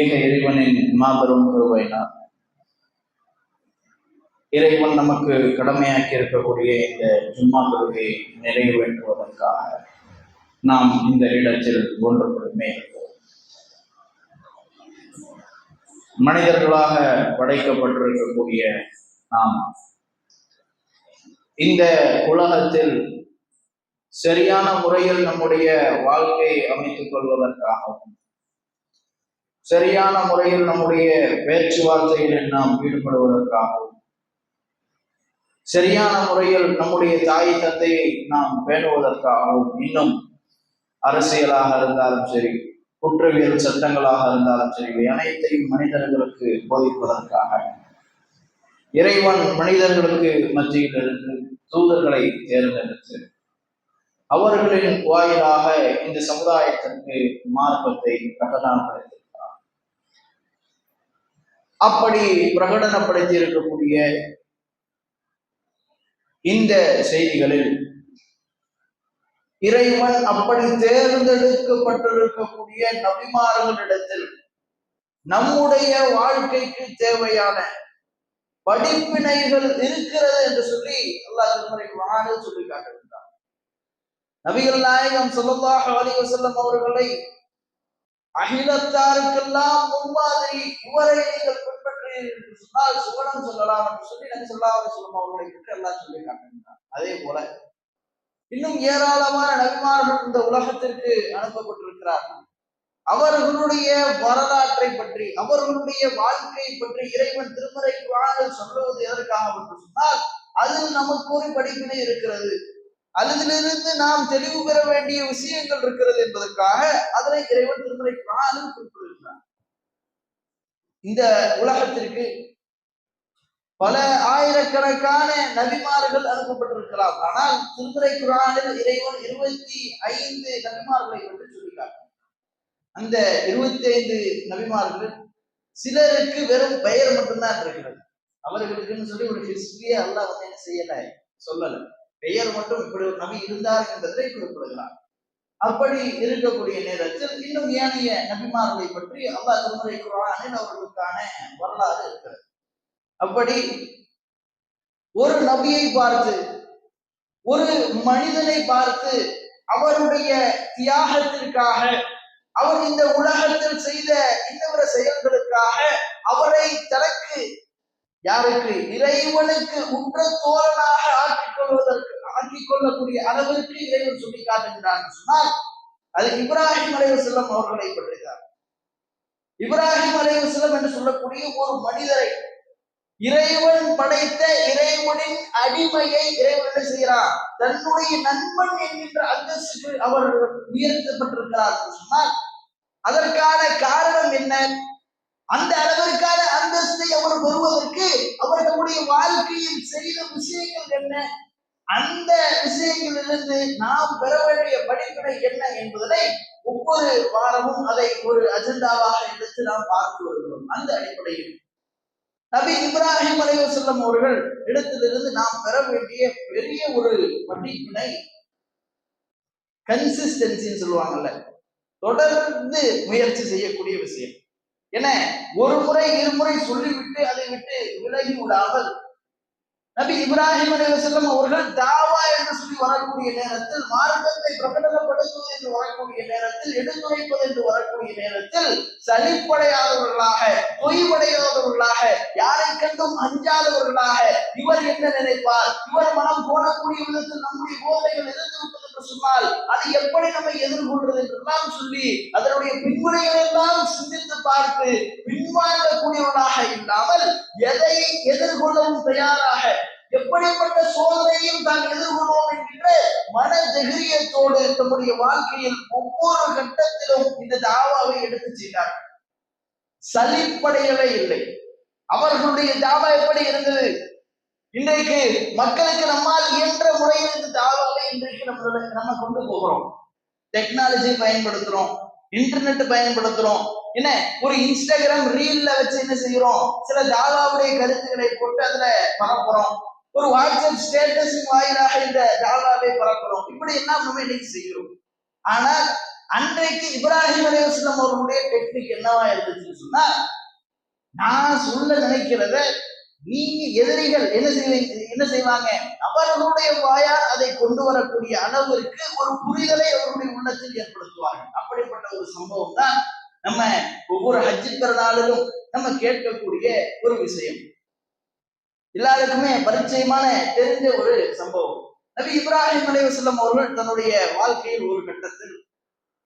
ஏக இறைவனின் மாபெரும் கருவையினார் இறைவன் நமக்கு கடமையாக்கி இருக்கக்கூடிய இந்த ஜும்மா தொழுகை நிறைவேற்றுவதற்காக நாம் இந்த இடத்தில் ஒன்றுபடுமே. மனிதர்களாக படைக்கப்பட்டிருக்கக்கூடிய நாம் இந்த உலகத்தில் சரியான முறையில் நம்முடைய வாழ்க்கையை அமைத்துக் கொள்வதற்காகவும் சரியான முறையில் நம்முடைய பேச்சுவார்த்தைகளில் நாம் ஈடுபடுவதற்காகவும் சரியான முறையில் நம்முடைய தாய் தந்தையை நாம் பேணுவதற்காகவும் இன்னும் அரசியலாக இருந்தாலும் சரி குற்றவியல் சட்டங்களாக இருந்தாலும் சரி அனைத்தையும் மனிதர்களுக்கு போதிப்பதற்காக இறைவன் மனிதர்களுக்கு மத்தியில் இருந்து தூதர்களை தேர்ந்தெடுத்து அவர்களின் வாயிலாக இந்த சமுதாயத்திற்கு மார்க்கத்தை பிரகடனப்படுத்தியிருக்கிறார் அப்படி பிரகடனப்படுத்தி இருக்கக்கூடிய இந்த செய்திகளில் இறைவன் அப்படி தேர்ந்தெடுக்கப்பட்டிருக்கக்கூடிய நபிமார்களிடத்தில் நம்முடைய வாழ்க்கைக்கு தேவையான படிப்பினைகள் இருக்கிறது என்று சொல்லி அல்லா திருமறை குரானில் சொல்லி காட்டுகின்றார் நபிகள் நாயகம் ஸல்லல்லாஹு அலைஹி வஸல்லம் அவர்களை அகிலத்தாருக்கெல்லாம் முன்மாதிரி இவரை நீங்கள் பின்பற்றுகிறீர்கள் என்று சொன்னால் சுவனம் சொல்லலாம் என்று சொல்லி நான் சொல்லாத சொல்லும் அவர்களை பற்றி எல்லாம் சொல்லி காட்டுகின்றார் அதே போல இன்னும் ஏராளமான நபிமார்கள் இந்த உலகத்திற்கு அனுப்பப்பட்டிருக்கிறார்கள். அவர்களுடைய வரலாற்றை பற்றி அவர்களுடைய வாழ்க்கையை பற்றி இறைவன் திருமறை குரானில் சொல்லுவது எதற்காக என்று சொன்னால் அதில் நமக்கு ஒரு படிப்பினை இருக்கிறது. அதிலிருந்து நாம் தெளிவு பெற வேண்டிய விஷயங்கள் இருக்கிறது என்பதற்காக அதனை இறைவன் திருமலை குரானில் குறிப்பிடுகிறார். இந்த உலகத்திற்கு பல ஆயிரக்கணக்கான நபிமார்கள் அனுப்பப்பட்டிருக்கிறார் ஆனால் திருமலை குரானில் இறைவன் இருபத்தி ஐந்து நபிமார்களை பற்றி சொல்கிறார். அந்த இருபத்தி ஐந்து நபிமார்கள் சிலருக்கு வெறும் பெயர் மட்டும்தான் இருக்கிறது. அவர்களுக்குன்னு சொல்லி ஒரு ஹிஸ்டரியே அல்லாஹ் வந்து என்ன செய்யல? சொல்லல. பெயர் மட்டும் இப்படி ஒரு நபி இருந்தார் என்பதை குறிப்பிடுகிறார் அப்படி இருக்கக்கூடிய நேரத்தில் இன்னும் ஏனைய நபிமார்களை பற்றி அல்லாஹ் திருமுறை குரானில் அவர்களுக்கான வரலாறு இருக்கிறது. அப்படி ஒரு நபியை பார்த்து ஒரு மனிதனை பார்த்து அவருடைய தியாகத்திற்காக அவர் இந்த உலகத்தில் செய்த இன்னொரு செயல்களுக்காக அவரை தனக்கு யாருக்கு? இறைவனுக்கு உற்ற தோழனாக ஆக்கிக் கொள்வதற்கு ஆக்கிக் கொள்ளக்கூடிய அளவிற்கு இறைவன் சொல்லி காட்டுகிறான் சொன்னால் அது இப்ராஹிம் அலைவசல்லம் அவர்களை பற்றிதான் இப்ராஹிம் அலைவசல்லம் என்று சொல்லக்கூடிய ஒரு மனிதரை இறைவன் படைத்த இறைவனின் அடிமையை இறைவன் என்ன செய்கிறான்? தன்னுடைய நண்பன் என்கின்ற அந்தஸ்துக்கு அவர் உயர்த்தப்பட்டிருக்கிறார் சொன்னால் அதற்கான காரணம் என்ன? அந்த அளவிற்கான அந்தஸ்தை அவர் பெறுவதற்கு அவர் தம்முடைய வாழ்க்கையில் செய்த விஷயங்கள் என்ன? அந்த விஷயங்களிலிருந்து நாம் பெற வேண்டிய படிப்பினை என்ன என்பதனை ஒவ்வொரு வாரமும் அதை ஒரு அஜெண்டாவாக எடுத்து நாம் பார்த்து வருகிறோம். அந்த அடிப்படையில். நபி இப்ராஹிம் அலைவசல்லம் அவர்கள் இடத்திலிருந்து நாம் பெற வேண்டிய பெரிய ஒரு படிப்பினை கன்சிஸ்டன்சின்னு சொல்லுவாங்கல்ல. தொடர்ந்து முயற்சி செய்யக்கூடிய விஷயம். என ஒரு முறை இருமுறை சொல்லிவிட்டு அதை விட்டு விலகி விடாமல் நபி இப்ராஹிம் செல்லும் அவர்கள் தாவா என்று சொல்லி வரக்கூடிய நேரத்தில் மார்க்கத்தை பிரகடனப்படுத்துவது என்று வரக்கூடிய நேரத்தில் எடுத்துரைப்பது என்று வரக்கூடிய நேரத்தில் சலிப்படையாதவர்களாக தொய்வடையாதவர்களாக யாரை கண்டும் அஞ்சாதவர்களாக இவர் என்ன நினைப்பார்? இவர் மனம் போடக்கூடிய விதத்தில் நம்முடைய போதைகள் எதிர்த்து விட்டது என்று சொன்னால் அது எப்படி நம்மை எதிர்கொள்வது என்றெல்லாம் சொல்லி அதனுடைய பின்முறைகள் எல்லாம் சிந்தித்து பார்த்து பின்வாங்கக்கூடியவர்களாக இல்லாமல் எதை எதிர்கொள்ளவும் தயாராக எப்படிப்பட்ட சோதனையும் தான் எதிர்கொள்வோம் என்கின்ற மன தைரியத்தோடு தம்முடைய வாழ்க்கையில் ஒவ்வொரு கட்டத்திலும் இந்த தாவாவை எடுத்து செய்தார் சலிப்படையவே இல்லை. அவர்களுடைய தாவா எப்படி இருந்தது? இன்றைக்கு மக்களுக்கு நம்மால் இயன்ற முறையில் இந்த தாவாவை இன்றைக்கு நம்ம நம்ம கொண்டு போகிறோம். டெக்னாலஜி பயன்படுத்துறோம். இன்டர்நெட் பயன்படுத்துறோம். என்ன? ஒரு இன்ஸ்டாகிராம் ரீல்ல வச்சு என்ன செய்யறோம் சில தாவாவுடைய கருத்துக்களை போட்டு அதுல பரப்புறோம். ஒரு வாட்ஸ்அப் ஸ்டேட்டஸ் வாயிலாக இந்த தாவாவை பரப்புறோம். இப்படி எல்லாம் நம்ம இன்னைக்கு செய்கிறோம். ஆனால் அன்றைக்கு இப்ராஹிம் அலைவாஸ்லாம் அவர்களுடைய டெக்னிக் என்னவா இருந்துச்சுன்னு சொன்னா நான் சொல்ல நினைக்கிறத நீங்க எதிரிகள் என்ன செய்வீங்க என்ன செய்வாங்க? அவர்களுடைய வாயால் அதை கொண்டு வரக்கூடிய அளவிற்கு ஒரு புரிதலை அவருடைய உள்ளத்தில் ஏற்படுத்துவார்கள். அப்படிப்பட்ட ஒரு சம்பவம் தான் நம்ம ஒவ்வொரு ஹஜ்ஜி பிறநாளிலும் நம்ம கேட்கக்கூடிய ஒரு விஷயம். எல்லாருக்குமே பரிச்சயமான தெரிஞ்ச ஒரு சம்பவம். நபி இப்ராஹிம் அலைவசல்லம் அவர்கள் தன்னுடைய வாழ்க்கையில் ஒரு கட்டத்தில்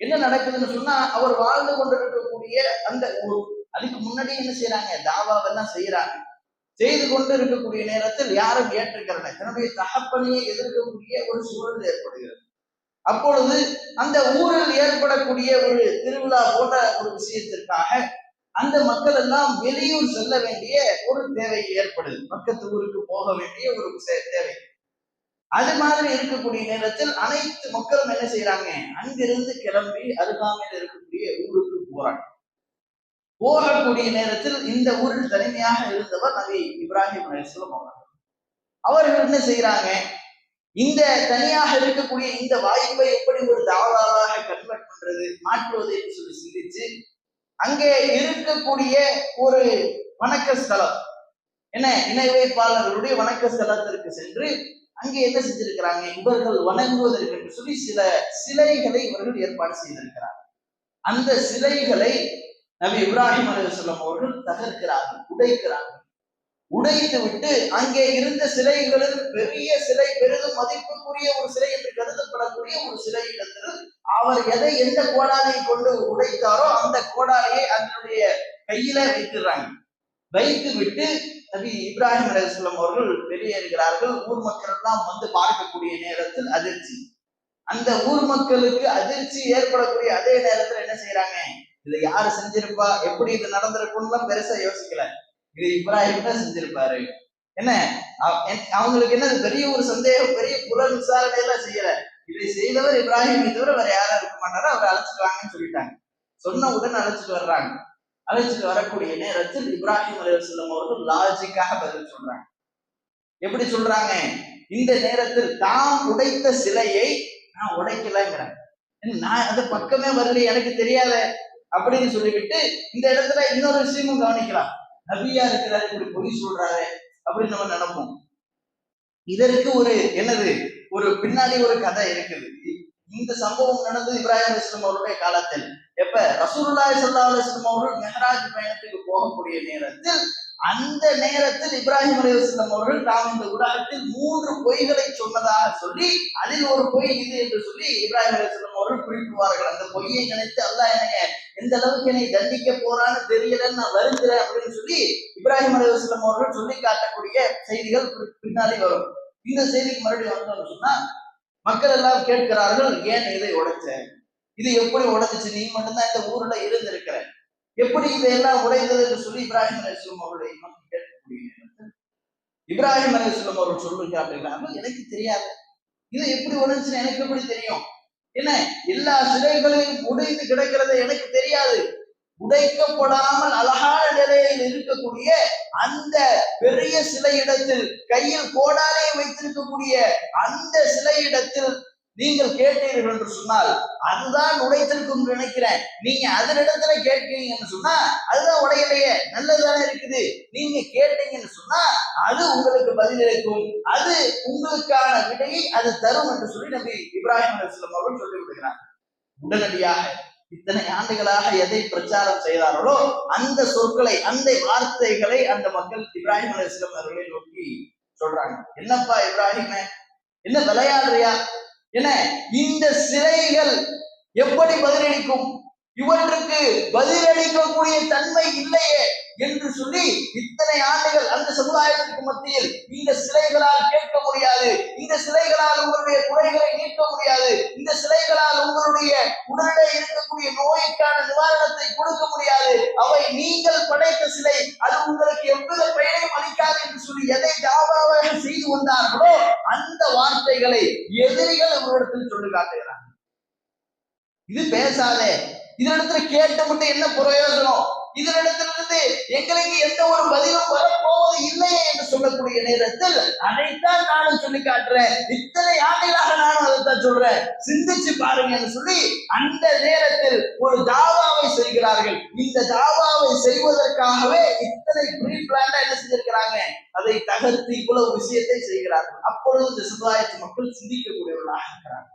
என்ன நடக்குதுன்னு சொன்னா அவர் வாழ்ந்து கொண்டிருக்கக்கூடிய அந்த ஊர் அதுக்கு முன்னாடி என்ன செய்யறாங்க தாவாவெல்லாம் செய்யறாங்க செய்து கொண்டு இருக்கக்கூடிய நேரத்தில் யாரும் ஏற்றுக்கிறன தன்னுடைய தகப்பனையை எதிர்க்கக்கூடிய ஒரு சூழல் ஏற்படுகிறது. அப்பொழுது அந்த ஊரில் ஏற்படக்கூடிய ஒரு திருவிழா போன்ற ஒரு விஷயத்திற்காக அந்த மக்கள் எல்லாம் வெளியூர் செல்ல வேண்டிய ஒரு தேவை ஏற்படுது. பக்கத்து ஊருக்கு போக வேண்டிய ஒரு தேவை. அது மாதிரி இருக்கக்கூடிய நேரத்தில் அனைத்து மக்களும் என்ன செய்யறாங்க அங்கிருந்து கிளம்பி அருகாமையில் இருக்கக்கூடிய ஊருக்கு போறாங்க. போகக்கூடிய நேரத்தில் இந்த ஊரில் தனிமையாக இருந்தவர் நபி இப்ராஹிம் அலிஸ்லாம் அவர்கள். அவர்கள் என்ன செய்யறாங்க இந்த தனியாக இருக்கக்கூடிய இந்த வாய்ப்பை எப்படி ஒரு தாவாவாக கன்வெர்ட் பண்றது மாற்றுவது என்று சொல்லி சிந்திச்சு அங்கே இருக்கக்கூடிய ஒரு வணக்க ஸ்தலம் என்ன? இணைவைப்பாளர்களுடைய வணக்க ஸ்தலத்திற்கு சென்று அங்கே என்ன செஞ்சிருக்கிறாங்க? இவர்கள் வணங்குவதற்கு என்று சொல்லி சில சிலைகளை இவர்கள் ஏற்பாடு செய்திருக்கிறார் அந்த சிலைகளை நபி இப்ராஹிம் அலுவலம் அவர்கள் தகர்க்கிறார்கள் உடைக்கிறார்கள். உடைத்து விட்டு அங்கே இருந்த சிலைகளில் பெரிய சிலை பெரிதும் மதிப்புக்குரிய ஒரு சிலை என்று கருதப்படக்கூடிய ஒரு சிலை இடத்தில் அவர் எதை எந்த கோடாலையை கொண்டு உடைத்தாரோ அந்த கோடாலையை அதனுடைய கையில வைத்துறாங்க வைத்து விட்டு நபி இப்ராஹிம் அலுவலம் அவர்கள் வெளியேறுகிறார்கள். ஊர் மக்கள் எல்லாம் வந்து பார்க்கக்கூடிய நேரத்தில் அதிர்ச்சி. அந்த ஊர் மக்களுக்கு அதிர்ச்சி ஏற்படக்கூடிய அதே நேரத்தில் என்ன செய்யறாங்க இதை யாரு செஞ்சிருப்பா? எப்படி இது நடந்திருக்கும்லாம் பெருசா யோசிக்கல. இது இப்ராஹிம் தான் செஞ்சிருப்பாரு. என்ன? அவங்களுக்கு என்ன பெரிய ஒரு சந்தேகம் பெரிய புலன் விசாரணை எல்லாம் செய்யல. இதை செய்தவர் இப்ராஹிம் தவிர வேற யாரும் இருக்க மாட்டாரோ. அவர் அழைச்சிட்டு வாங்கன்னு சொல்லிட்டாங்க. சொன்ன உடனே அழைச்சிட்டு வர்றாங்க. அழைச்சிட்டு வரக்கூடிய நேரத்தில் இப்ராஹிம் செல்லும் அவர்கள் லாஜிக்காக பதில் சொல்றாங்க. எப்படி சொல்றாங்க? இந்த நேரத்தில் தான் உடைத்த சிலையை நான் உடைக்கலங்கிறேன் நான் அது பக்கமே வரல எனக்கு தெரியாத அப்படின்னு சொல்லிவிட்டு இந்த இடத்துல இன்னொரு விஷயமும் கவனிக்கலாம். நபியா இருக்கிறாரு இப்படி பொய் சொல்றாரு அப்படின்னு நம்ம நினைப்போம். இதற்கு ஒரு என்னது? ஒரு பின்னாடி ஒரு கதை இருக்குது. இந்த சம்பவம் நடந்தது இப்ராஹிம் அலிஸ்லாம் அவருடைய காலத்தில். எப்ப? ரசூலுல்லாய் சல்லா அலிஸ்லாம் அவர்கள் மெஹராஜ் பயணத்துக்கு போகக்கூடிய நேரத்தில் அந்த நேரத்தில் இப்ராஹிம் அலிவசல்லம் அவர்கள் தாம் இந்த உலகத்தில் மூன்று பொய்களை சொன்னதாக சொல்லி அதில் ஒரு பொய் இது என்று சொல்லி இப்ராஹிம் அலி அவர்கள் அந்த பொய்யை நினைத்து அல்லாஹ் என்னங்க எந்த அளவுக்கு என்னை தண்டிக்க போறான்னு தெரியலன்னு நான் வருந்துறேன் அப்படின்னு சொல்லி இப்ராஹிம் அலிவசல்லம் அவர்கள் சொல்லி காட்டக்கூடிய செய்திகள் பின்னாலே வரும். இந்த செய்திக்கு மறுபடியும் வந்தோம்னு சொன்னா மக்கள் எல்லாம் கேட்கிறார்கள் ஏன் இதை உடைச்ச? இது எப்படி உடைச்சிச்சு நீ மட்டும்தான் இந்த ஊர்ல இருந்திருக்கிற. எப்படி இதையெல்லாம் உடைந்தது? என்று சொல்லி இப்ராஹிம் அலிஸ்லம் அவர்களை கேட்கக்கூடிய இப்ராஹிம் அலிஸ்லம் அவர்கள் சொல்லு காட்டுகிறார்கள் எனக்கு தெரியாது. இது எப்படி உடைஞ்சுன்னு எனக்கு எப்படி தெரியும்? என்ன? எல்லா சிலைகளையும் உடைந்து கிடக்கிறது எனக்கு தெரியாது. உடைக்கப்படாமல் அழகான நிலையில் இருக்கக்கூடிய அந்த பெரிய சிலை இடத்தில் கையில் கோடாலே வைத்திருக்கக்கூடிய அந்த சிலை இடத்தில் நீங்கள் கேட்டீர்கள் என்று சொன்னால் அதுதான் உடைத்திருக்கும் நினைக்கிறேன். நீங்க அதனிடத்துல கேட்கீங்கன்னு சொன்னா அதுதான் உடையலையே நல்லதானே இருக்குது. நீங்க கேட்டீங்கன்னு சொன்னா அது உங்களுக்கு பதிலளிக்கும் அது உங்களுக்கான விடையை அது தரும் என்று சொல்லி நம்பி இப்ராஹிம் அலிஸ்லாம் அவர்கள் சொல்லி விடுகிறார் உடனடியாக இத்தனை ஆண்டுகளாக எதை பிரச்சாரம் செய்தார்களோ அந்த சொற்களை அந்த வார்த்தைகளை அந்த மக்கள் இப்ராஹிம் அலிஸ்லாம் அவர்களை நோக்கி சொல்றாங்க. என்னப்பா இப்ராஹிம் என்ன விளையாடுறியா? என இந்த சிலைகள் எப்படி பதிலளிக்கும்? இவற்றுக்கு பதிலளிக்கக்கூடிய தன்மை இல்லையே என்று சொல்லி இத்தனை ஆண்டுகள் அந்த சமுதாயத்திற்கு மத்தியில் இந்த சிலைகளால் கேட்க முடியாது. இந்த சிலைகளால் உங்களுடைய குறைகளை நீக்க முடியாது. இந்த சிலைகளால் உங்களுடைய உடலில் இருக்கக்கூடிய நோய்க்கான நிவாரணத்தை கொடுக்க முடியாது. அவை நீங்கள் படைத்த சிலை அது உங்களுக்கு எவ்வித பயனையும் அளிக்காது என்று சொல்லி எதை தாவாக செய்து வந்தார்களோ அந்த வார்த்தைகளை எதிரிகள் உங்களிடத்தில் சொல்லி காட்டுகிறார் இது பேசாதே. இதனிடத்துல கேட்ட மட்டும் என்ன பிரயோஜனம்? இதனிடத்திலிருந்து எங்களுக்கு எந்த ஒரு பதிலும் வரப்போவது இல்லையே என்று சொல்லக்கூடிய நேரத்தில் அதைத்தான் நானும் சொல்லி காட்டுறேன். இத்தனை ஆண்டுகளாக நானும் அதைத்தான் சொல்றேன். சிந்திச்சு பாருங்க என்று சொல்லி அந்த நேரத்தில் ஒரு தாவாவை செய்கிறார்கள். இந்த தாவாவை செய்வதற்காகவே இத்தனை ப்ரீ பிளான்டா என்ன செஞ்சிருக்கிறாங்க? அதை தகர்த்து இவ்வளவு விஷயத்தை செய்கிறார்கள். அப்பொழுது இந்த சமுதாயத்து மக்கள் சிந்திக்கக்கூடியவர்களாக இருக்கிறார்கள்.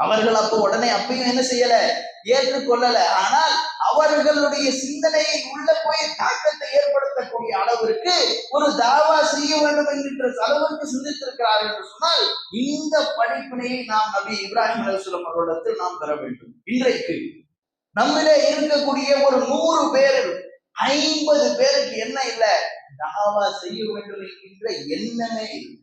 அவர்கள் அப்போ உடனே அப்பயும் என்ன செய்யல? ஏற்றுக்கொள்ளல. ஆனால் அவர்களுடைய சிந்தனையை உள்ள போய் தாக்கத்தை ஏற்படுத்தக்கூடிய அளவிற்கு ஒரு தாவா செய்ய வேண்டும் என்கின்ற அளவிற்கு சிந்தித்திருக்கிறார்கள் என்று சொன்னால் இந்த படிப்பினையை நாம் நபி இப்ராஹிம் அலுவலம் அவர்களிடத்தில் நாம் பெற வேண்டும். இன்றைக்கு நம்மிலே இருக்கக்கூடிய ஒரு நூறு பேர் ஐம்பது பேருக்கு என்ன இல்லை? தாவா செய்ய வேண்டும் என்கின்ற எண்ணமே இல்லை.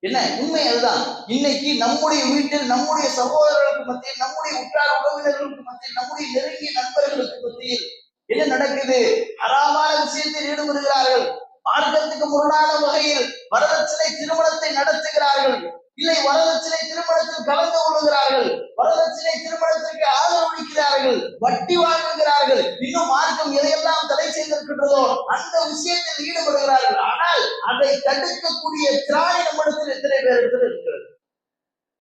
என்ன? உண்மை அதுதான். இன்னைக்கு நம்முடைய வீட்டில் நம்முடைய சகோதரர்களுக்கு மத்தியில் நம்முடைய உற்றார் உறவினர்களுக்கு மத்தியில் நம்முடைய நெருங்கிய நண்பர்களுக்கு மத்தியில் என்ன நடக்குது? அறாமான விஷயத்தில் ஈடுபடுகிறார்கள். மார்க்கத்துக்கு முரணான வகையில் வரதட்சணை திருமணத்தை நடத்துகிறார்கள். இல்லை வரதட்சணை திருமணத்தில் கலந்து கொள்ளுகிறார்கள் வரதட்சணை திருமணத்திற்கு ஆதரவளிக்கிறார்கள் வட்டி வாங்குகிறார்கள். இன்னும் மார்க்கம் எதையெல்லாம் தடை செய்திருக்கின்றதோ அந்த விஷயத்தில் ஈடுபடுகிறார்கள். ஆனால் அதை தடுக்கக்கூடிய திராணி நம்மிடத்தில் எத்தனை பேர் இருக்கிறது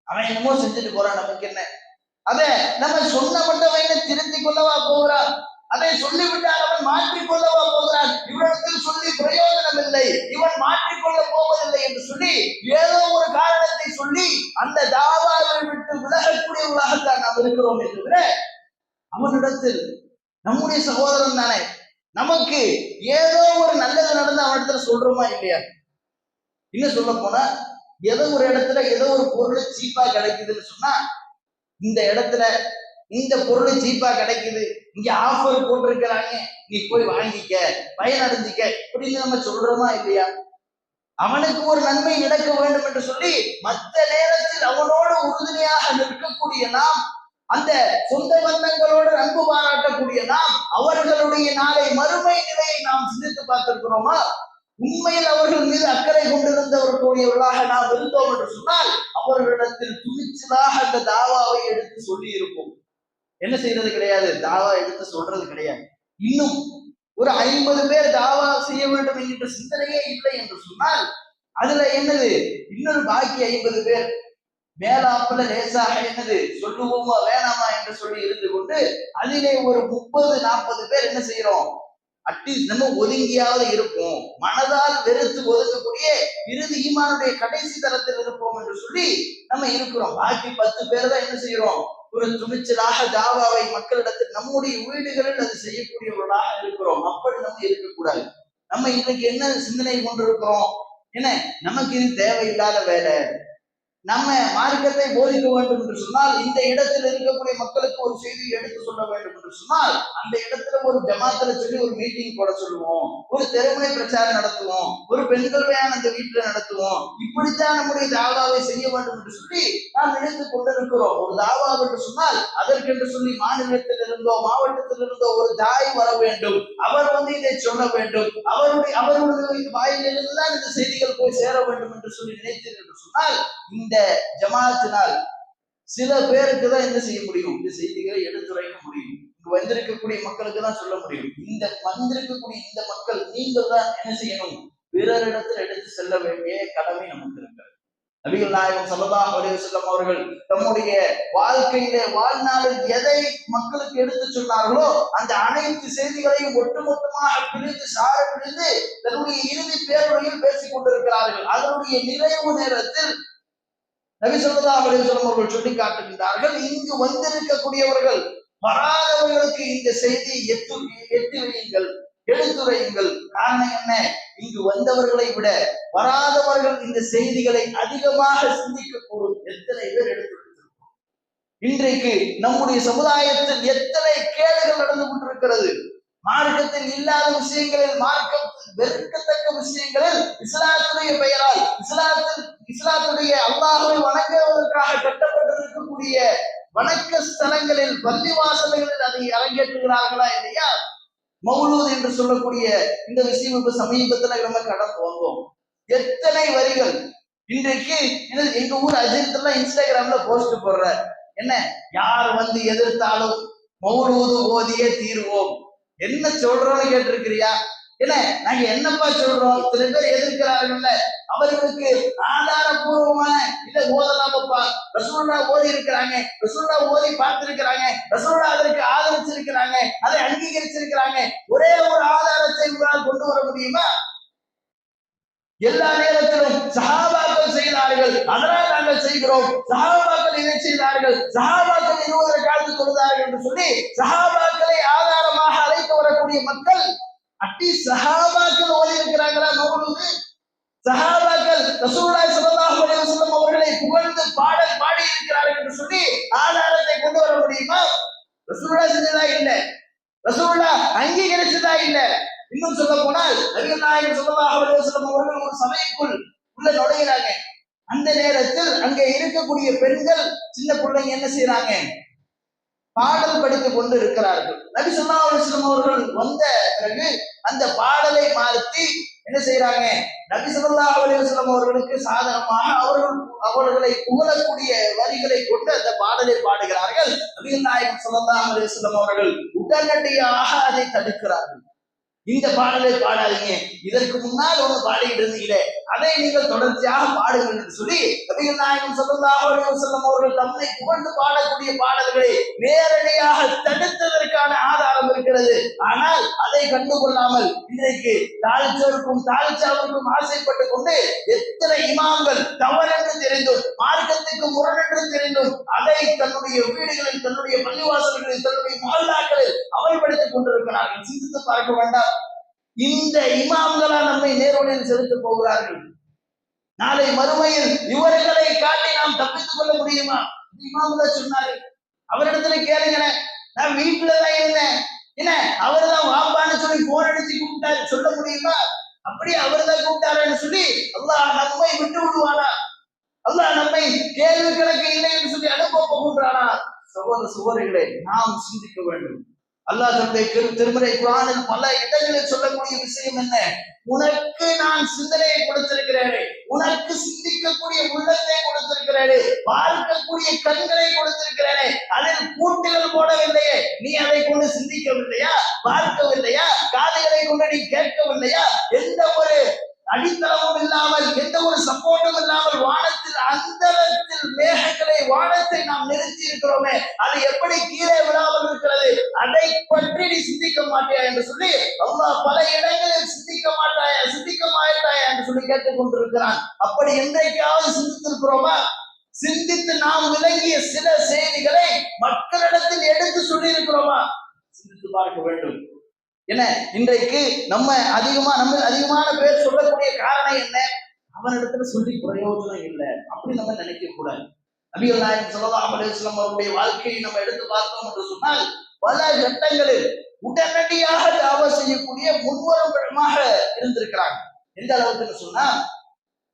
அவன் என்னமோ செஞ்சுட்டு போறான் நமக்கு என்ன? அத நம்ம சொன்ன மட்டும் திருத்திக் கொள்ளவா போகிறான்? அதை சொல்லிவிட்டால் அவன் மாற்றிக்கொள்ளவா போகிறான்? இவனிடத்தில் சொல்லி பிரயோஜனம் இல்லை இவன் மாற்றிக்கொள்ள போவதில்லை என்று சொல்லி ஏதோ ஒரு காரணத்தை சொல்லி அந்த தாவாவை விட்டு விலகக்கூடியவர்களாகத்தான் நாம் இருக்கிறோம் என்று விட அவனிடத்தில் நம்முடைய சகோதரன் தானே. நமக்கு ஏதோ ஒரு நல்லது நடந்து அவனிடத்துல சொல்றோமா இல்லையா? இன்னும் சொல்ல போனா ஏதோ ஒரு இடத்துல ஏதோ ஒரு பொருள் சீப்பா கிடைக்குதுன்னு சொன்னா இந்த இடத்துல இந்த பொருள் சீப்பா கிடைக்குது. இங்க ஆஃபர் போட்டிருக்கிறாங்க. நீ போய் வாங்கிக்க பயனடைஞ்சிக்க அப்படின்னு நம்ம சொல்றோமா இல்லையா? அவனுக்கு ஒரு நன்மை நடக்க வேண்டும் என்று சொல்லி மற்ற நேரத்தில் அவனோடு உறுதுணையாக நிற்கக்கூடிய நாம் அந்த சொந்த பந்தங்களோடு அன்பு பாராட்டக்கூடிய நாம் அவர்களுடைய நாளை மறுமை நிலையை நாம் சிந்தித்து பார்த்திருக்கிறோமா? உண்மையில் அவர்கள் மீது அக்கறை கொண்டிருந்தவர்களுடையவர்களாக நாம் இருந்தோம் என்று சொன்னால் அவர்களிடத்தில் துணிச்சலாக அந்த தாவாவை எடுத்து சொல்லி இருப்போம் என்ன செய்யறது கிடையாது? தாவா எடுத்து சொல்றது கிடையாது. இன்னும் ஒரு ஐம்பது பேர் தாவா செய்ய வேண்டும் என்கின்ற சிந்தனையே இல்லை என்று சொன்னால் அதுல என்னது? இன்னொரு பாக்கி ஐம்பது பேர் மேலாப்பல லேசாக என்னது? சொல்லுவோமா வேணாமா என்று சொல்லி இருந்து கொண்டு அதிலே ஒரு முப்பது நாற்பது பேர் என்ன செய்யறோம்? அட்லீஸ்ட் நம்ம ஒதுங்கியாவது இருப்போம். மனதால் வெறுத்து ஒதுக்கக்கூடிய இறுதி ஈமானுடைய கடைசி தரத்தில் இருப்போம் என்று சொல்லி நம்ம இருக்கிறோம். பாக்கி பத்து பேர் தான் என்ன செய்யறோம்? ஒரு துணிச்சலாக தாவாவை மக்களிடத்தில் நம்முடைய வீடுகளில் அது செய்யக்கூடியவர்களாக இருக்கிறோம். அப்படி நம்ம இருக்கக்கூடாது. நம்ம இன்னைக்கு என்ன சிந்தனை கொண்டிருக்கிறோம்? என்ன? நமக்கு இது தேவையில்லாத வேலை. நம்ம மார்க்கத்தை போதிக்க வேண்டும் என்று சொன்னால் இந்த இடத்தில் இருக்கக்கூடிய மக்களுக்கு ஒரு செய்தியை எடுத்து சொல்ல வேண்டும் என்று சொன்னால் அந்த இடத்துல ஒரு ஜமாத்துல சொல்லி ஒரு மீட்டிங் போட சொல்லுவோம். ஒரு தெருமுறை பிரச்சாரம் நடத்துவோம். ஒரு பெண்கள் வேன் அந்த வீட்டுல நடத்துவோம். இப்படித்தான் நம்முடைய தாவாவை செய்ய வேண்டும் என்று சொல்லி நாம் நினைத்து கொண்டிருக்கிறோம். ஒரு தாவா என்று சொன்னால் அதற்கென்று சொல்லி மாநிலத்தில் இருந்தோ மாவட்டத்தில் இருந்தோ ஒரு தாய் வர வேண்டும். அவர் வந்து இதை சொல்ல வேண்டும். அவருடைய அவருடைய வாயிலிருந்து தான் இந்த செய்திகள் போய் சேர வேண்டும் என்று சொல்லி நினைத்தீர்கள் என்று சொன்னால் இந்த ஜமாத்தினால் சில பேருக்கு தான் என்ன செய்ய முடியும்? இந்த செய்திகளை எடுத்துரைக்க முடியும். இங்கு வந்திருக்கக்கூடிய மக்களுக்கு தான் சொல்ல முடியும். இந்த வந்திருக்கக்கூடிய இந்த மக்கள் நீங்கள் தான் என்ன செய்யணும்? பிறரிடத்தில் எடுத்து செல்ல வேண்டிய கடமை நமக்கு இருக்கிறது. நபிகள் நாயகம் சல்லல்லாஹு அலைஹி அவர்கள் தம்முடைய வாழ்க்கையிலே வாழ்நாளில் எதை மக்களுக்கு எடுத்து சொன்னார்களோ அந்த அனைத்து செய்திகளையும் ஒட்டுமொத்தமாக பிரித்து சார பிரிந்து தன்னுடைய இறுதி பேருடையில் பேசிக் கொண்டிருக்கிறார்கள். அதனுடைய நிறைவு நேரத்தில் நபி சொல்லதா அலைஹி அவர்கள் சொல்லி காட்டுகின்றார்கள் இங்கு வந்திருக்கக்கூடியவர்கள் வராதவர்களுக்கு இந்த செய்தியை எத்து எத்தி வையுங்கள் எடுத்துரையுங்கள். காரணம் என்ன? இங்கு வந்தவர்களை விட வராதவர்கள் இந்த செய்திகளை அதிகமாக சிந்திக்கக்கூடும். எத்தனை பேர் எடுத்துரைத்திருக்கிறோம்? இன்றைக்கு நம்முடைய சமுதாயத்தில் எத்தனை கேடுகள் நடந்து கொண்டிருக்கிறது? மார்க்கத்தில் இல்லாத விஷயங்களில் மார்க்கம் வெறுக்கத்தக்க விஷயங்களில் இஸ்லாத்துடைய பெயரால் இஸ்லாத்தில் இஸ்லாத்துடைய அல்லாஹை வணங்குவதற்காக கட்டப்பட்டிருக்கக்கூடிய வணக்க ஸ்தலங்களில் பள்ளிவாசல்களில் அதை அரங்கேற்றுகிறார்களா இல்லையா? மௌலூத் என்று சொல்லக்கூடிய இந்த விஷயம் இப்ப சமீபத்துல நம்ம கடந்து வந்தோம் எத்தனை வரிகள்? இன்றைக்கு எங்க ஊர் அஜித் எல்லாம் இன்ஸ்டாகிராம்ல போஸ்ட் போடுற என்ன? யார் வந்து எதிர்த்தாலும் மௌலூது ஓதியே தீர்வோம். என்ன சொல்றோம்னு கேட்டிருக்கிறியா? என்ன நாங்க என்னப்பா சொல்றோம்? சில பேர் எதிர்க்கிறார்கள்ல. அவர்களுக்கு ஆதாரபூர்வமான இதை ஓதலாமப்பா. ரசூல்லா ஓதி இருக்கிறாங்க ரசூல்லா ஓதி பார்த்திருக்கிறாங்க. ரசூல்லா அதற்கு ஆதரிச்சிருக்கிறாங்க. அதை அங்கீகரிச்சிருக்கிறாங்க. ஒரே ஒரு ஆதாரத்தை உங்களால் கொண்டு வர முடியுமா? எல்லா நேரத்திலும் சஹாபாக்கள் செய்தார்கள். அதனால் நாங்கள் செய்கிறோம். சஹாபாக்கள் இதை செய்தார்கள். சஹாபாக்கள் இருவரை காலத்து தொழுதார்கள் என்று சொல்லி சஹாபாக்களை ஆதாரமாக அழைத்து வரக்கூடிய மக்கள் அட்டி சஹாபாக்கள் ஓடி இருக்கிறாங்களா மௌலூது சஹாபாக்கள் ரசூலுல்லாஹி ஸல்லல்லாஹு அலைஹி அவர்களை புகழ்ந்து பாடல் பாடி இருக்கிறார்கள் என்று சொல்லி ஆதாரத்தை கொண்டு வர முடியுமா? ரசூலா செஞ்சதா இல்ல? ரசூலுல்லாஹ் அங்கீகரிச்சதா இல்லை? இன்னும் சொல்ல போனால் நபிகள் நாயகம் ஸல்லல்லாஹு அலைஹி அவர்கள் ஒரு சபைக்குள் உள்ள நுழைகிறாங்க அந்த நேரத்தில் அங்கே இருக்கக்கூடிய பெண்கள் சின்ன பிள்ளைங்க என்ன செய்யறாங்க பாடல் படித்துக் கொண்டு இருக்கிறார்கள். நபி ஸல்லல்லாஹு அவர்கள் வந்த பிறகு அந்த பாடலை மாற்றி என்ன செய்யறாங்க நபி ஸல்லல்லாஹு அலுவலம் அவர்களுக்கு சாதகமாக அவர்கள் அவர்களை புகழக்கூடிய வரிகளை கொண்டு அந்த பாடலை பாடுகிறார்கள். நபிகள் நாயகம் ஸல்லல்லாஹு அலுவலம் அவர்கள் உடனடியாக அதை தடுக்கிறார்கள். இந்த பாடலை பாடாதீங்க. இதற்கு முன்னால் ஒன்று பாடிக்கிட்டு இருந்தீங்களே அதை நீங்கள் தொடர்ச்சியாக பாடுங்கள் என்று சொல்லி நபிகள் நாயகம் ஸல்லல்லாஹு செல்லும் அவர்கள் தம்மை புகழ்ந்து பாடக்கூடிய பாடல்களை நேரடியாக தடுத்ததற்கான ஆதாரம் இருக்கிறது. ஆனால் அதை கண்டுகொள்ளாமல் இன்றைக்கு தாழ்ச்சோருக்கும் தாழ்ச்சாவிற்கும் ஆசைப்பட்டு கொண்டு எத்தனை இமாம்கள் தவறென்று தெரிந்தும் மார்க்கத்துக்கு முரணென்று தெரிந்தும் அதை தன்னுடைய வீடுகளில் தன்னுடைய பள்ளிவாசல்களில் தன்னுடைய மகல்லாக்களில் அமல்படுத்திக் கொண்டிருக்கிறார்கள். சிந்தித்து பார்க்க வேண்டாம். இந்த இமாம்களா நம்மை நேர்வழியில் செலுத்த போகிறார்கள். நாளை மறுமையில் இவர்களை காட்டி நாம் தப்பித்துக் கொள்ள முடியுமா? இமாம் சொன்னாரு அவரிடத்துல கேளுங்களேன் நான் வீட்டுலதான் இருந்தேன். என்ன அவர் தான் வாப்பான்னு சொல்லி போன் அடிச்சு கூப்பிட்டாரு சொல்ல முடியுமா? அப்படியே அவர் தான் கூப்பிட்டாருன்னு சொல்லி அல்லாஹ் நம்மை விட்டு விடுவானா? அல்லாஹ் நம்மை கேள்வி கணக்கு இல்லை என்று சொல்லி அனுப்ப போகின்றானா? சகோதர சுவர்களை நாம் சிந்திக்க வேண்டும். அல்லாஹ் தந்தை திரு திருமறை குரானில் பல இடங்களில் சொல்லக்கூடிய விஷயம் என்ன? உனக்கு நான் சிந்தனையை கொடுத்திருக்கிறேனே. உனக்கு சிந்திக்கக்கூடிய உள்ளத்தை கொடுத்திருக்கிறேனே. பார்க்கக்கூடிய கண்களை கொடுத்திருக்கிறேனே. அதில் கூட்டுகள் போடவில்லையே. நீ அதை கொண்டு சிந்திக்கவில்லையா? பார்க்கவில்லையா? காதுகளை கொண்டு நீ கேட்கவில்லையா? எந்த ஒரு அடித்தளமும் இல்லாமல் எந்த ஒரு சப்போர்ட்டும் இல்லாமல் வானத்தில் அந்தரத்தில் மேகங்களை வானத்தை நாம் நிறுத்தி இருக்கிறோமே. அது எப்படி கீழே விழாமல் இருக்கிறது? அதை பற்றி நீ சிந்திக்க மாட்டியா என்று சொல்லி அல்லாஹ் பல இடங்களில் சிந்திக்க மாட்டாயா சிந்திக்க மாட்டாயா என்று சொல்லி கேட்டுக் கொண்டிருக்கிறான் அப்படி என்றைக்காவது சிந்தித்திருக்கிறோமா? சிந்தித்து நாம் விளங்கிய சில செய்திகளை மக்களிடத்தில் எடுத்து சொல்லி இருக்கிறோமா சிந்தித்து பார்க்க வேண்டும். என்ன? இன்றைக்கு நம்ம அதிகமா நம்ம அதிகமான பேர் சொல்லக்கூடிய காரணம் என்ன? அவனிடத்துல சொல்லி பிரயோஜனம் இல்லை. அப்படி நம்ம நினைக்க கூடாது. நபிகள் நாயகம் சொல்லலாம் அலைஹி அவருடைய வாழ்க்கையை நம்ம எடுத்து பார்த்தோம் என்று சொன்னால் பல கட்டங்களில் உடனடியாக தாவா செய்யக்கூடிய முன்வரமாக இருந்திருக்கிறாங்க. எந்த அளவுக்குன்னு சொன்னா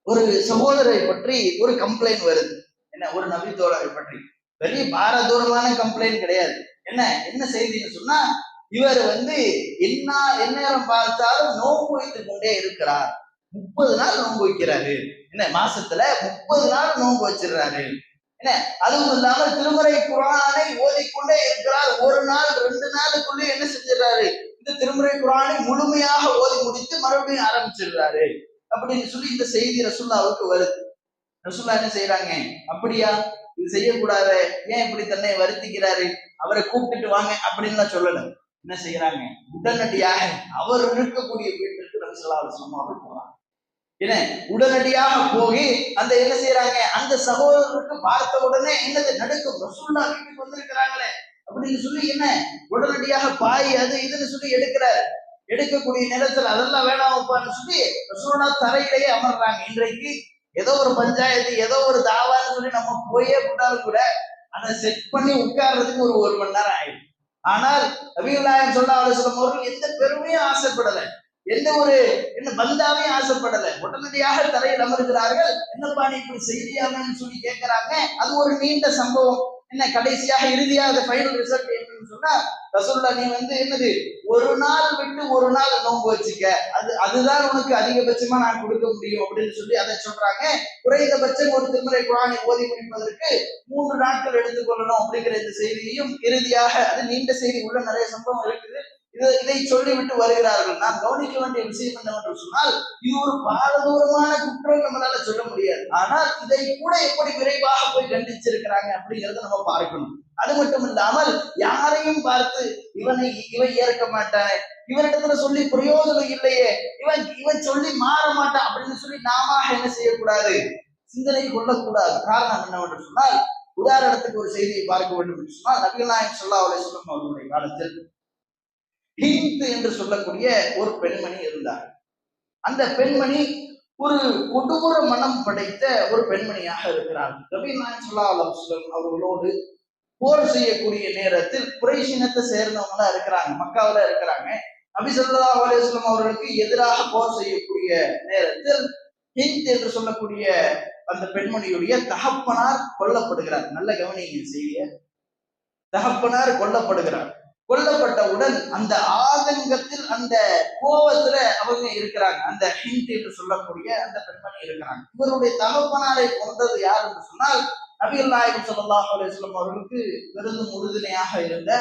ஒரு சகோதரரை பற்றி ஒரு கம்ப்ளைண்ட் வருது. என்ன? ஒரு நபி தோழரை பற்றி. பெரிய பாரதூரமான கம்ப்ளைண்ட் கிடையாது. என்ன? என்ன செய்தின்னு சொன்னா இவர் வந்து என்ன எந்நேரம் பார்த்தாலும் நோன்பு வைத்துக் கொண்டே இருக்கிறார். முப்பது நாள் நோன்பு வைக்கிறாரு. என்ன மாசத்துல முப்பது நாள் நோன்பு வச்சிடுறாரு. என்ன அதுவும் இல்லாமல் திருமறை குரானை ஓதிக்கொண்டே இருக்கிறார். ஒரு நாள் ரெண்டு நாளுக்குள்ளே என்ன செஞ்சிடறாரு? இந்த திருமறை குரானை முழுமையாக ஓதி முடித்து மறுபடியும் ஆரம்பிச்சிடுறாரு. அப்படின்னு சொல்லி இந்த செய்தி ரசுல்லாவுக்கு வருது. ரசுல்லா என்ன செய்யறாங்க அப்படியா? இது செய்யக்கூடாது. ஏன் இப்படி தன்னை வருத்திக்கிறாரு? அவரை கூப்பிட்டுட்டு வாங்க அப்படின்னு சொல்லணும் என்ன செய்யறாங்க? உடனடியாக அவர் இருக்கக்கூடிய வீட்டிற்கு ரசூல்லா அவர்கள் போறாங்க. என்ன? உடனடியாக போய் அந்த என்ன செய்யறாங்க? அந்த சகோதரருக்கு பார்த்த உடனே என்னது? நடுக்கும். ரசூல்லா வீட்டுக்கு வந்திருக்கிறாங்களே. அப்படின்னு சொல்லி என்ன? உடனடியாக பாய் அது இதுன்னு சொல்லி எடுக்கிறார். எடுக்கக்கூடிய நேரத்தில் அதெல்லாம் வேணாமப்பான்னு சொல்லி ரசூல்லா தரையிலேயே அமர்றாங்க. இன்றைக்கு ஏதோ ஒரு பஞ்சாயத்து ஏதோ ஒரு தாவான்னு சொல்லி நம்ம போயே விட்டாலும் கூட அதை செட் பண்ணி உட்கார்றதுக்கு ஒரு ஒரு மணி நேரம் ஆயிடும். ஆனால் நபிகள்நாயகம் சொல்லா அலுவலம் அவர்கள் எந்த பெருமையும் ஆசைப்படலை. எந்த ஒரு என்ன பந்தாவையும் ஆசைப்படல. உடனடியாக தரையில் அமர்கிறார்கள். என்னப்பா நீ இப்படி செய்தியாமன்னு சொல்லி கேட்கிறாங்க. அது ஒரு நீண்ட சம்பவம். என்ன கடைசியாக இறுதியாக ஃபைனல் ரிசல்ட் என்னன்னு சொன்னா ரசூல்லா நீ வந்து என்னது ஒரு நாள் விட்டு ஒரு நாள் நோன்பு வச்சுக்க. அது அதுதான் உனக்கு அதிகபட்சமா நான் கொடுக்க முடியும் அப்படின்னு சொல்லி அதை சொல்றாங்க. குறைந்தபட்சம் ஒரு திருமுறை குரானை ஓதி முடிப்பதற்கு மூன்று நாட்கள் எடுத்துக்கொள்ளணும் அப்படிங்கிற இந்த செய்தியையும் இறுதியாக அது நீண்ட செய்தி உள்ள நிறைய சம்பவம் இருக்குது. இது இதை சொல்லிவிட்டு வருகிறார்கள். நாம் கவனிக்க வேண்டிய விஷயம் என்னவென்று சொன்னால் இது ஒரு பாரதூரமான குற்றம் நம்மளால சொல்ல முடியாது. ஆனால் இதை கூட எப்படி விரைவாக போய் கண்டிச்சிருக்கிறாங்க அப்படிங்கறத நம்ம பார்க்கணும். அது மட்டும் இல்லாமல் யாரையும் பார்த்து இவனை இவன் ஏற்க மாட்டான் இவனிடத்துல சொல்லி பிரயோஜனம் இல்லையே இவன் இவன் சொல்லி மாற மாட்டான் அப்படின்னு சொல்லி நாம என்ன செய்யக்கூடாது? சிந்தனை கொள்ளக்கூடாது. காரணம் என்னவென்று சொன்னால் உதாரணத்துக்கு ஒரு செய்தியை பார்க்க வேண்டும் என்று சொன்னால் நபிகள் நாயகம் சொல்லா அலிஸ்லம் அவர்களுடைய காலத்தில் ஹிந்த் என்று சொல்லக்கூடிய ஒரு பெண்மணி இருந்தார். அந்த பெண்மணி ஒரு கொடூர மனம் படைத்த ஒரு பெண்மணியாக இருக்கிறார். நபி நாயகம் அலுவலம் அவர்களோடு போர் செய்யக்கூடிய நேரத்தில் குறைசினத்தை சேர்ந்தவங்களா இருக்கிறாங்க. மக்காவில இருக்கிறாங்க. நபிசல்லா அலுவலம் அவர்களுக்கு எதிராக போர் செய்யக்கூடிய நேரத்தில் ஹிந்த் என்று சொல்லக்கூடிய அந்த பெண்மணியுடைய தகப்பனார் கொல்லப்படுகிறார். நல்ல கவனிங்க செய்திய. தகப்பனார் கொல்லப்படுகிறார். கொல்லப்பட்டவுடன் அந்த ஆதங்கத்தில் அந்த கோபத்துல அவங்க இருக்கிறாங்க. அந்த ஹிந்த் என்று சொல்லக்கூடிய அந்த பெண்மணி இருக்கிறாங்க. இவருடைய தகப்பனாரை கொண்டது யார் என்று சொன்னால் நபிகள் நாயகம் சல்லாஹ் அலுவலம் அவர்களுக்கு விருதும் உறுதுணையாக இருந்த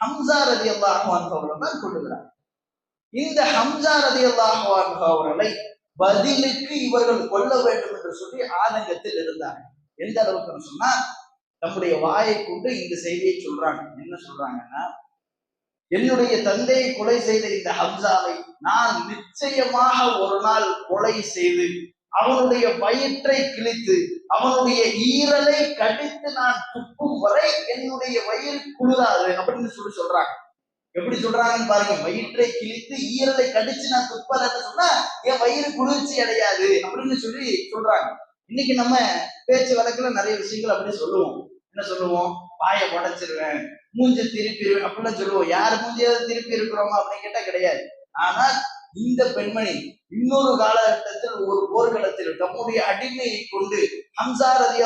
ஹம்சா ரதி அல்லாஹான் அவர்கள் தான் கொள்ளுகிறார் இந்த ஹம்சா ரதி அல்லாஹான் அவர்களை பதிலுக்கு இவர்கள் கொல்ல வேண்டும் என்று சொல்லி ஆதங்கத்தில் இருந்தாங்க எந்த அளவுக்கு சொன்னா நம்முடைய வாயை கொண்டு இந்த செய்தியை சொல்றாங்க. என்ன சொல்றாங்கன்னா என்னுடைய தந்தையை கொலை செய்த இந்த ஹம்சாவை நான் நிச்சயமாக ஒரு நாள் கொலை செய்து அவனுடைய வயிற்றை கிழித்து அவனுடைய ஈரலை கடித்து நான் துப்பும் வரை என்னுடைய வயிறு குளிராது அப்படின்னு சொல்லி சொல்றாங்க. எப்படி சொல்றாங்கன்னு பாருங்க. வயிற்றை கிழித்து ஈரலை கடிச்சு நான் துப்பறேன்னு சொன்னா என் வயிறு குளிர்ச்சி அடையாது அப்படின்னு சொல்லி சொல்றாங்க. இன்னைக்கு நம்ம பேச்சு வழக்குல நிறைய விஷயங்கள் அப்படி சொல்லுவோம். என்ன சொல்லுவோம்? பாய உடைச்சிருவேன். மூஞ்சி திருப்பி அப்படிலாம் சொல்லுவோம். யார் மூஞ்சியாவது திருப்பி இருக்கிறோமா அப்படின்னு கேட்டா கிடையாது. ஆனால் இந்த பெண்மணி இன்னொரு காலகட்டத்தில் ஒரு போர்க்களத்தில் தம்முடைய அடிமையை கொண்டு ஹம்சார் அதி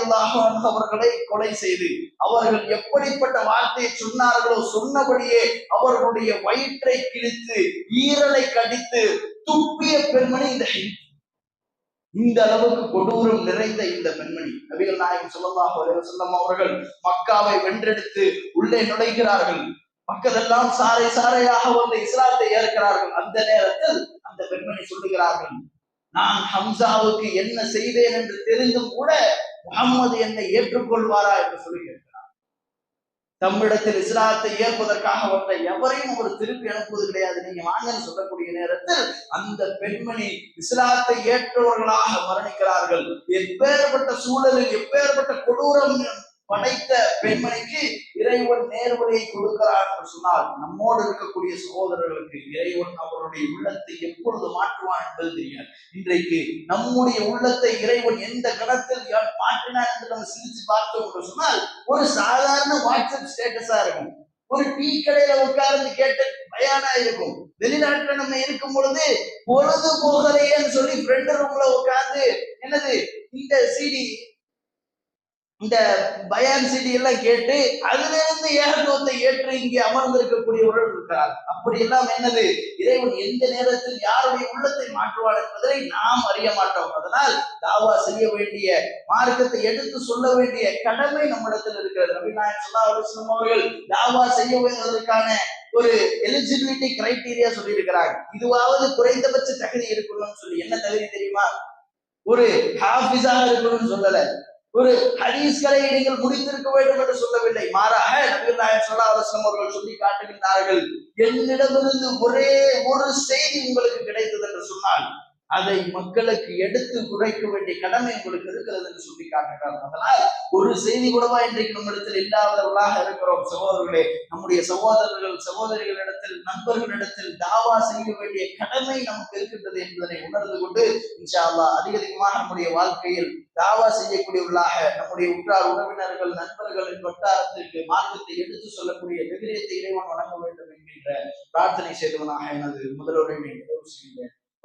அவர்களை கொலை செய்து அவர்கள் எப்படிப்பட்ட வார்த்தையை சொன்னார்களோ சொன்னபடியே அவர்களுடைய வயிற்றை கிழித்து ஈரலை கடித்து துப்பிய பெண்மணி இந்த இந்த அளவுக்கு கொடூரம் நிறைந்த இந்த பெண்மணி. நபிகள் நாயகம் சொல்லலாம் சொல்லம் அவர்கள் மக்காவை வென்றெடுத்து உள்ளே நுழைகிறார்கள். மக்கள் எல்லாம் சாறை சாறையாக வந்து இஸ்லாத்தை ஏற்கிறார்கள். அந்த நேரத்தில் அந்த பெண்மணி சொல்லுகிறார்கள் நான் ஹம்சாவுக்கு என்ன செய்தேன் என்று தெரிந்தும் கூட முகம்மது என்னை ஏற்றுக்கொள்வாரா? என்று சொல்லுகிறேன் தம்மிடத்தில் இஸ்லாத்தை ஏற்பதற்காக வந்த எவரையும் அவர் திருப்பி அனுப்புவது கிடையாது. நீங்க வாங்கன்னு சொல்லக்கூடிய நேரத்தில் அந்த பெண்மணி இஸ்லாத்தை ஏற்றவர்களாக மரணிக்கிறார்கள். எப்பேற்பட்ட சூழலில் எப்பேற்பட்ட கொடூரம் படைத்த பெண்மணிக்கு இறைவன் நேர்வழியை கொடுக்கிறார் என்று சொன்னால் நம்மோடு இருக்கக்கூடிய சகோதரர்களுக்கு இறைவன் அவருடைய உள்ளத்தை எப்பொழுது மாற்றுவான் என்பது தெரியாது. இன்றைக்கு நம்முடைய உள்ளத்தை இறைவன் எந்த கணத்தில் மாற்றினார் என்று நம்ம சிந்திச்சு பார்த்தோம் என்று சொன்னால் ஒரு சாதாரண வாட்ஸ்அப் ஸ்டேட்டஸா இருக்கும். ஒரு டீ கடையில உட்கார்ந்து கேட்ட பயானா இருக்கும். வெளிநாட்டுல நம்ம இருக்கும் பொழுது பொழுது போகலையேன்னு சொல்லி ஃப்ரெண்டு ரூம்ல உட்கார்ந்து என்னது இந்த சிடி இந்த பயான் சிடி எல்லாம் கேட்டு அதுல இருந்து ஏகத்துவத்தை ஏற்று இங்கே அமர்ந்திருக்கக்கூடியவர்கள் இருக்கிறார். அப்படி எல்லாம் என்னது? இறைவன் எந்த நேரத்தில் யாருடைய உள்ளத்தை மாற்றுவார் என்பதை நாம் அறிய மாட்டோம். அதனால் தாவா செய்ய வேண்டிய மார்க்கத்தை எடுத்து சொல்ல வேண்டிய கடமை நம்மிடத்தில் இருக்கிறது. நபிநாயகம் சொல்லா அவர்கள் தாவா செய்ய வேண்டியதற்கான ஒரு எலிஜிபிலிட்டி கிரைட்டீரியா சொல்லி இருக்கிறாங்க இதுவாவது குறைந்தபட்ச தகுதி இருக்கணும்னு சொல்லி என்ன தகுதி தெரியுமா? ஒரு ஹாஃபிஸாக இருக்கணும்னு சொல்லல. ஒரு ஹதீஸ்களை நீங்கள் முடித்திருக்க வேண்டும் என்று சொல்லவில்லை. மாறாக நபிகள் நாயகம் சொல்லா அலுவலம் அவர்கள் சொல்லி காட்டுகின்றார்கள் என்னிடமிருந்து ஒரே ஒரு செய்தி உங்களுக்கு கிடைத்தது என்று சொன்னால் அதை மக்களுக்கு எடுத்து குறைக்க வேண்டிய கடமை உங்களுக்கு இருக்கிறது என்று சொல்லி காட்டுகிறார். அதனால் ஒரு செய்தி கூடவா இன்றைக்கு நம்மிடத்தில் இல்லாதவர்களாக இருக்கிறோம். சகோதரர்களே நம்முடைய சகோதரர்கள் சகோதரிகளிடத்தில் நண்பர்களிடத்தில் தாவா செய்ய வேண்டிய கடமை நமக்கு இருக்கின்றது என்பதனை உணர்ந்து கொண்டு இன்ஷா அல்லா அதிக அதிகமாக நம்முடைய வாழ்க்கையில் தாவா செய்யக்கூடியவர்களாக நம்முடைய உற்றார் உறவினர்கள் நண்பர்களின் வட்டாரத்திற்கு மார்க்கத்தை எடுத்து சொல்லக்கூடிய வெகுரியத்தை இறைவன் வழங்க வேண்டும் என்கின்ற பிரார்த்தனை செய்தவனாக எனது முதல்வரை நிறைவு